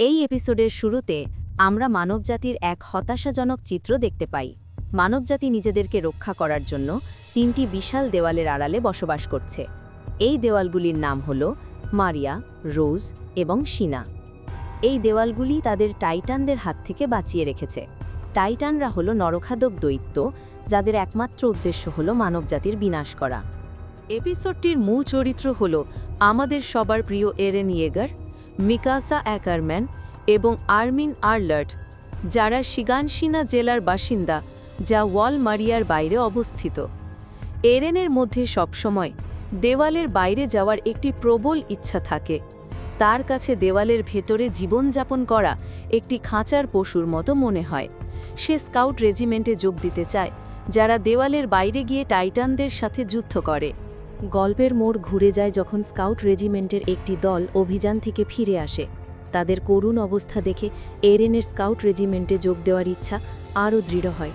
এই এপিসোডের শুরুতে আমরা মানবজাতির এক হতাশাজনক চিত্র দেখতে পাই। মানবজাতি নিজেদেরকে রক্ষা করার জন্য তিনটি বিশাল দেওয়ালের আড়ালে বসবাস করছে। এই দেওয়ালগুলির নাম হল মারিয়া, রোজ এবং সিনা এই দেওয়ালগুলি তাদের টাইটানদের হাত থেকে বাঁচিয়ে রেখেছে। টাইটানরা হল নরখাদক দৈত্য, যাদের একমাত্র উদ্দেশ্য হল মানবজাতির বিনাশ করা। এপিসোডটির মূল চরিত্র হল আমাদের সবার প্রিয় এরেন ইয়েগার মিকাসা অ্যাকারম্যান এবং আর্মিন আর্লার্ট, যারা শিগানসিনা জেলার বাসিন্দা যা ওয়াল মারিয়ার বাইরে অবস্থিত। এরেনের মধ্যে সবসময় দেওয়ালের বাইরে যাওয়ার একটি প্রবল ইচ্ছা থাকে। তার কাছে দেওয়ালের ভেতরে জীবনযাপন করা একটি খাঁচার পশুর মতো মনে হয়। সে স্কাউট রেজিমেন্টে যোগ দিতে চায়, যারা দেওয়ালের বাইরে গিয়ে টাইটানদের সাথে যুদ্ধ করে। গল্পের মোড় ঘুরে যায় যখন স্কাউট রেজিমেন্টের একটি দল অভিযান থেকে ফিরে আসে। তাদের করুণ অবস্থা দেখে এরেনের স্কাউট রেজিমেন্টে যোগ দেওয়ার ইচ্ছা আরও দৃঢ় হয়।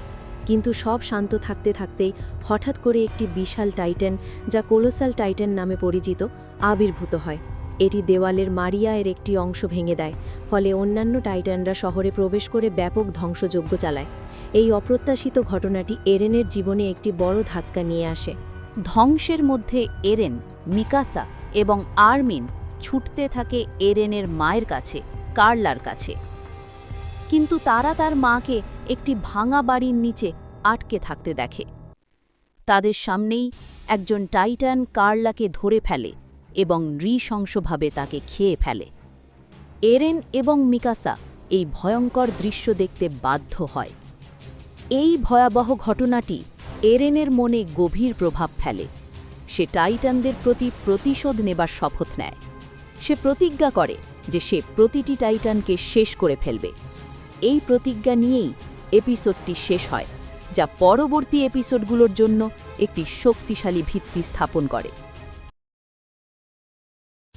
কিন্তু সব শান্ত থাকতে থাকতেই হঠাৎ করে একটি বিশাল টাইটেন, যা কোলোসাল টাইটেন নামে পরিচিত, আবির্ভূত হয়। এটি দেওয়ালের মারিয়া এর একটি অংশ ভেঙে দেয়, ফলে অন্যান্য টাইটানরা শহরে প্রবেশ করে ব্যাপক ধ্বংসযজ্ঞ চালায়। এই অপ্রত্যাশিত ঘটনাটি এরেনের জীবনে একটি বড় ধাক্কা নিয়ে আসে। ধ্বংসের মধ্যে এরেন, মিকাসা এবং আর্মিন ছুটতে থাকে এরেনের মায়ের কাছে, কার্লার কাছে। কিন্তু তারা তার মাকে একটি ভাঙা বাড়ির নিচে আটকে থাকতে দেখে। তাদের সামনেই একজন টাইটান কার্লাকে ধরে ফেলে এবং নৃশংসভাবে তাকে খেয়ে ফেলে। এরেন এবং মিকাসা এই ভয়ঙ্কর দৃশ্য দেখতে বাধ্য হয়। এই ভয়াবহ ঘটনাটি এরেনের মনে গভীর প্রভাব ফেলে। সে টাইটানদের প্রতি প্রতিশোধ নেবার শপথ নেয়। সে প্রতিজ্ঞা করে যে সে প্রতিটি টাইটানকে শেষ করে ফেলবে। এই প্রতিজ্ঞা নিয়েই এপিসোডটি শেষ হয়, যা পরবর্তী এপিসোডগুলোর জন্য একটি শক্তিশালী ভিত্তি স্থাপন করে।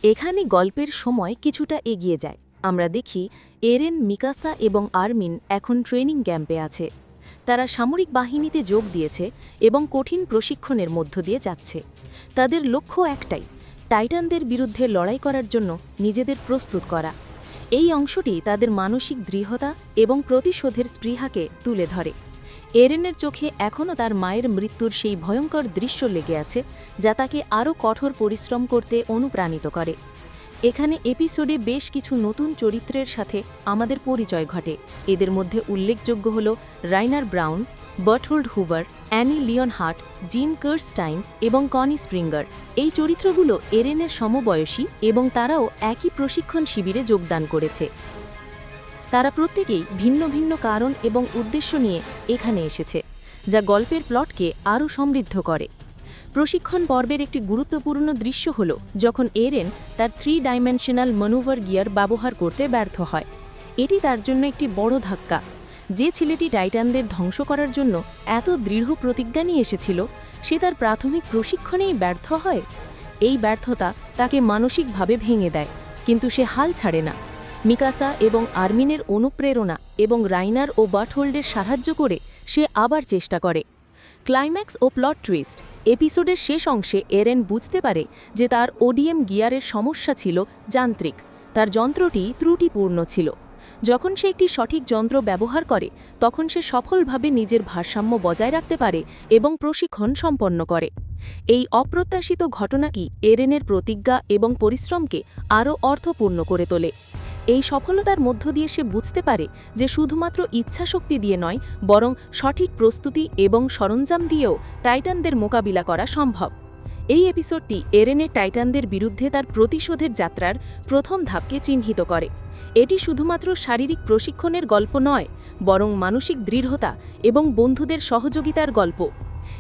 এখানে গল্পের সময় কিছুটা এগিয়ে যায়। আমরা দেখি এরেন, মিকাসা এবং আর্মিন এখন ট্রেনিং ক্যাম্পে আছে। তারা সামরিক বাহিনীতে যোগ দিয়েছে এবং কঠিন প্রশিক্ষণের মধ্য দিয়ে যাচ্ছে। তাদের লক্ষ্য একটাই, টাইটানদের বিরুদ্ধে লড়াই করার জন্য নিজেদের প্রস্তুত করা। এই অংশটি তাদের মানসিক দৃঢ়তা এবং প্রতিশোধের স্পৃহাকে তুলে ধরে। এরেনের চোখে এখনও তার মায়ের মৃত্যুর সেই ভয়ঙ্কর দৃশ্য লেগে আছে, যা তাকে আরও কঠোর পরিশ্রম করতে অনুপ্রাণিত করে। এখানে এপিসোডে বেশ কিছু নতুন চরিত্রের সাথে আমাদের পরিচয় ঘটে। এদের মধ্যে উল্লেখযোগ্য হল Rainer Brown, Berthold Huber, Annie Leon Hart Jim Kirstein এবং কনি স্প্রিঙ্গার। এই চরিত্রগুলো এরেনের সমবয়সী এবং তারাও একই প্রশিক্ষণ শিবিরে যোগদান করেছে। তারা প্রত্যেকেই ভিন্ন ভিন্ন কারণ এবং উদ্দেশ্য নিয়ে এখানে এসেছে, যা গল্পের প্লটকে আরও সমৃদ্ধ করে। প্রশিক্ষণ পর্বের একটি গুরুত্বপূর্ণ দৃশ্য হল যখন এরেন তার থ্রি ডাইমেনশনাল মনুভার গিয়ার ব্যবহার করতে ব্যর্থ হয়। এটি তার জন্য একটি বড় ধাক্কা। যে ছেলেটি টাইটানদের ধ্বংস করার জন্য এত দৃঢ় প্রতিজ্ঞা নিয়ে এসেছিল, সে তার প্রাথমিক প্রশিক্ষণেই ব্যর্থ হয়। এই ব্যর্থতা তাকে মানসিকভাবে ভেঙে দেয়, কিন্তু সে হাল ছাড়ে না। মিকাসা এবং আর্মিনের অনুপ্রেরণা এবং রাইনার ও বাটহোল্ডের সাহায্য করে সে আবার চেষ্টা করে। ক্লাইম্যাক্স ও প্লট টুইস্ট এপিসোডের শেষ অংশে এরেন বুঝতে পারে যে তার ওডিএম গিয়ারের সমস্যা ছিল যান্ত্রিক। তার যন্ত্রটি ত্রুটিপূর্ণ ছিল। যখন সে একটি সঠিক যন্ত্র ব্যবহার করে, তখন সে সফলভাবে নিজের ভারসাম্য বজায় রাখতে পারে এবং প্রশিক্ষণ সম্পন্ন করে। এই অপ্রত্যাশিত ঘটনাটি এরেনের প্রতিজ্ঞা এবং পরিশ্রমকে আরও অর্থপূর্ণ করে তোলে? এই সফলতার মধ্য দিয়ে সে বুঝতে পারে যে শুধুমাত্র ইচ্ছাশক্তি দিয়ে নয়, বরং সঠিক প্রস্তুতি এবং সরঞ্জাম দিয়েও টাইটানদের মোকাবিলা করা সম্ভব। এই এপিসোডটি এরেনে টাইটানদের বিরুদ্ধে তার প্রতিশোধের যাত্রার প্রথম ধাপকে চিহ্নিত করে। এটি শুধুমাত্র শারীরিক প্রশিক্ষণের গল্প নয়, বরং মানসিক দৃঢ়তা এবং বন্ধুদের সহযোগিতার গল্প।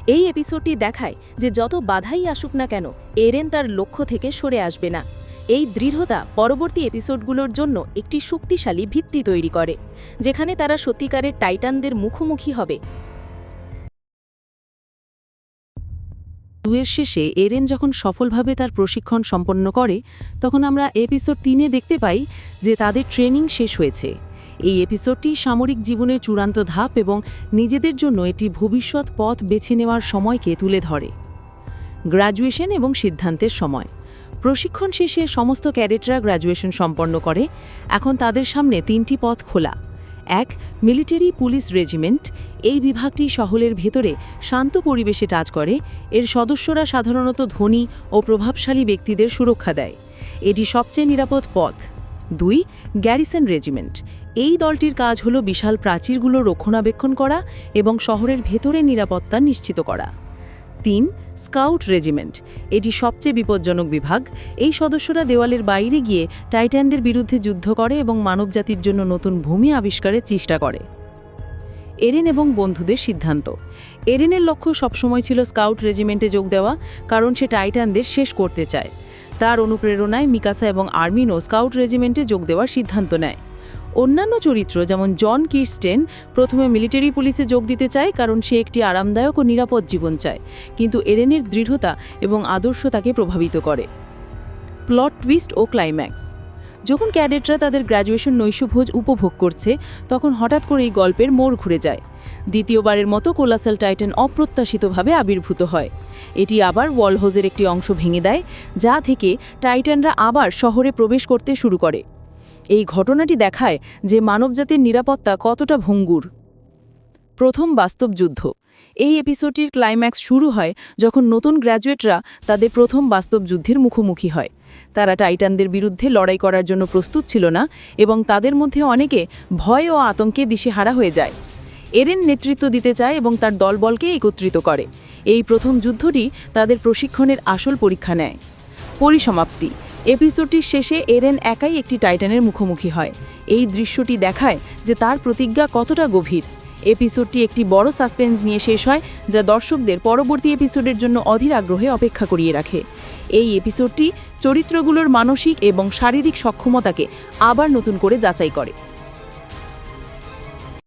এই এপিসোডটি দেখায় যে যত বাধাই আসুক না কেন, এরেন তার লক্ষ্য থেকে সরে আসবে না। এই দৃঢ়তা পরবর্তী এপিসোডগুলোর জন্য একটি শক্তিশালী ভিত্তি তৈরি করে, যেখানে তারা সত্যিকারের টাইটানদের মুখোমুখি হবে। দুয়ের শেষে এরেন যখন সফলভাবে তার প্রশিক্ষণ সম্পন্ন করে, তখন আমরা এপিসোড তিনে দেখতে পাই যে তাদের ট্রেনিং শেষ হয়েছে। এই এপিসোডটি সামরিক জীবনের চূড়ান্ত ধাপ এবং নিজেদের জন্য এটি ভবিষ্যৎ পথ বেছে নেওয়ার সময়কে তুলে ধরে। গ্রাজুয়েশন এবং সিদ্ধান্তের সময়। প্রশিক্ষণ শেষে সমস্ত ক্যাডেটরা গ্র্যাজুয়েশন সম্পন্ন করে। এখন তাদের সামনে তিনটি পথ খোলা। এক, মিলিটারি পুলিশ রেজিমেন্ট। এই বিভাগটি শহরের ভেতরে শান্ত পরিবেশে কাজ করে। এর সদস্যরা সাধারণত ধনী ও প্রভাবশালী ব্যক্তিদের সুরক্ষা দেয়। এটি সবচেয়ে নিরাপদ পথ। দুই, গ্যারিসন রেজিমেন্ট। এই দলটির কাজ হল বিশাল প্রাচীরগুলো রক্ষণাবেক্ষণ করা এবং শহরের ভেতরে নিরাপত্তা নিশ্চিত করা। তিন স্কাউট রেজিমেন্ট। এটি সবচেয়ে বিপজ্জনক বিভাগ। এই সদস্যরা দেওয়ালের বাইরে গিয়ে টাইটানদের বিরুদ্ধে যুদ্ধ করে এবং মানবজাতির জন্য নতুন ভূমি আবিষ্কারের চেষ্টা করে। এরেন এবং বন্ধুদের সিদ্ধান্ত। এরেনের লক্ষ্য সবসময় ছিল স্কাউট রেজিমেন্টে যোগ দেওয়া, কারণ সে টাইটানদের শেষ করতে চায়। তার অনুপ্রেরণায় মিকাসা এবং আর্মিনও স্কাউট রেজিমেন্টে যোগ দেওয়ার সিদ্ধান্ত নেয়। অন্যান্য চরিত্র, যেমন জন কিরস্টেন, প্রথমে মিলিটারি পুলিশে যোগ দিতে চায় কারণ সে একটি আরামদায়ক ও নিরাপদ জীবন চায়। কিন্তু এরেনের দৃঢ়তা এবং আদর্শ তাকে প্রভাবিত করে। প্লট টুইস্ট ও ক্লাইম্যাক্স। যখন ক্যাডেটরা তাদের গ্র্যাজুয়েশন নৈশভোজ উপভোগ করছে, তখন হঠাৎ করেই গল্পের মোড় ঘুরে যায়। দ্বিতীয়বারের মতো কোলাসাল টাইটান অপ্রত্যাশিতভাবে আবির্ভূত হয়। এটি আবার ওয়ালহোজের একটি অংশ ভেঙে দেয়, যা থেকে টাইটানরা আবার শহরে প্রবেশ করতে শুরু করে। এই ঘটনাটি দেখায় যে মানবজাতির নিরাপত্তা কতটা ভঙ্গুর। প্রথম বাস্তব যুদ্ধ। এই এপিসোডটির ক্লাইম্যাক্স শুরু হয় যখন নতুন গ্র্যাজুয়েটরা তাদের প্রথম বাস্তব যুদ্ধের মুখোমুখি হয়। তারা টাইটানদের বিরুদ্ধে লড়াই করার জন্য প্রস্তুত ছিল না এবং তাদের মধ্যে অনেকে ভয় ও আতঙ্কে দিশেহারা হয়ে যায়। এরেন নেতৃত্ব দিতে চায় এবং তার দলবলকে একত্রিত করে। এই প্রথম যুদ্ধটি তাদের প্রশিক্ষণের আসল পরীক্ষা নেয়। পরিসমাপ্তি। এপিসোডটির শেষে এরেন একাই একটি টাইটানের মুখোমুখি হয়। এই দৃশ্যটি দেখায় যে তার প্রতিজ্ঞা কতটা গভীর। এপিসোডটি একটি বড় সাসপেন্স নিয়ে শেষ হয়, যা দর্শকদের পরবর্তী এপিসোডের জন্য অধীর আগ্রহে অপেক্ষা করিয়ে রাখে। এই এপিসোডটি চরিত্রগুলোর মানসিক এবং শারীরিক সক্ষমতাকে আবার নতুন করে যাচাই করে।